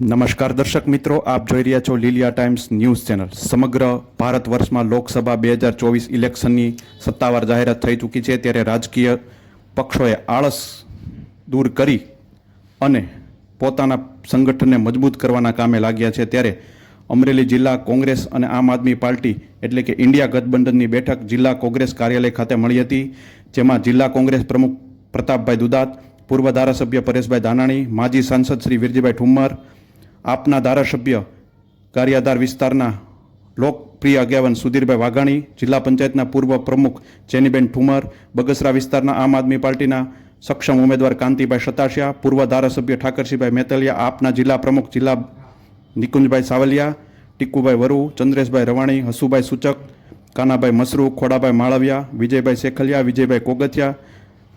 નમસ્કાર દર્શક મિત્રો, આપ જોઈ રહ્યા છો લીલિયા ટાઈમ્સ ન્યૂઝ ચેનલ. સમગ્ર ભારત વર્ષમાં લોકસભા બે હજાર ચોવીસ ઇલેક્શનની સત્તાવાર જાહેરાત થઈ ચૂકી છે. ત્યારે રાજકીય પક્ષોએ આળસ દૂર કરી અને પોતાના સંગઠનને મજબૂત કરવાના કામે લાગ્યા છે. ત્યારે અમરેલી જિલ્લા કોંગ્રેસ અને આમ આદમી પાર્ટી, એટલે કે ઇન્ડિયા ગઠબંધનની બેઠક જિલ્લા કોંગ્રેસ કાર્યાલય ખાતે મળી હતી, જેમાં જિલ્લા કોંગ્રેસ પ્રમુખ પ્રતાપભાઈ દુદાત, પૂર્વ ધારાસભ્ય પરેશભાઈ દાનાણી માજી સાંસદ શ્રી વિરજીભાઈ ઠુમ્મર આપના ધારાસભ્ય, કાર્યાધાર વિસ્તારના લોકપ્રિય આગેવાન સુધીરભાઈ વાઘાણી, જિલ્લા પંચાયતના પૂર્વ પ્રમુખ જેનીબેન ઠુમર, બગસરા વિસ્તારના આમ આદમી પાર્ટીના સક્ષમ ઉમેદવાર કાંતિભાઈ સતાશિયા, પૂર્વ ધારાસભ્ય ઠાકરસિંહભાઈ મેતલિયા, આપના જિલ્લા પ્રમુખ જિલ્લા નિકુંજભાઈ સાવલિયા, ટીકુભાઈ વરુ, ચંદ્રેશભાઈ રવાણી, હસુભાઈ સૂચક, કાનાભાઈ મસરૂ, ખોડાભાઈ માળવિયા, વિજયભાઈ શેખલિયા, વિજયભાઈ કોગથિયા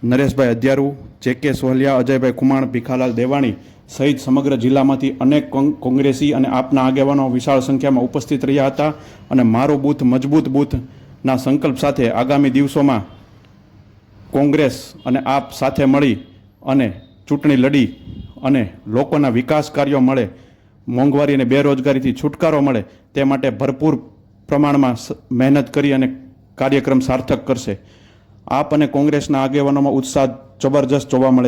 નરેશભાઈ અધ્યારુ, જે કે સોહલિયા, અજયભાઈ ખુમાણ ભીખાલાલ દેવાણી સહિત સમગ્ર જિલ્લામાંથી અનેક કોંગ્રેસી અને આપના આગેવાનો વિશાળ સંખ્યામાં ઉપસ્થિત રહ્યા હતા અને મારો બૂથ મજબૂત બૂથના સંકલ્પ સાથે આગામી દિવસોમાં કોંગ્રેસ અને આપ સાથે મળી અને ચૂંટણી લડી અને લોકોના વિકાસ કાર્યો મળે, મોંઘવારી અને બેરોજગારીથી છુટકારો મળે, તે માટે ભરપૂર પ્રમાણમાં મહેનત કરી અને કાર્યક્રમ સાર્થક કરશે. આપ અને કોંગ્રેસના આગેવાનોમાં ઉત્સાહ જબરજસ્ત જોવા મળે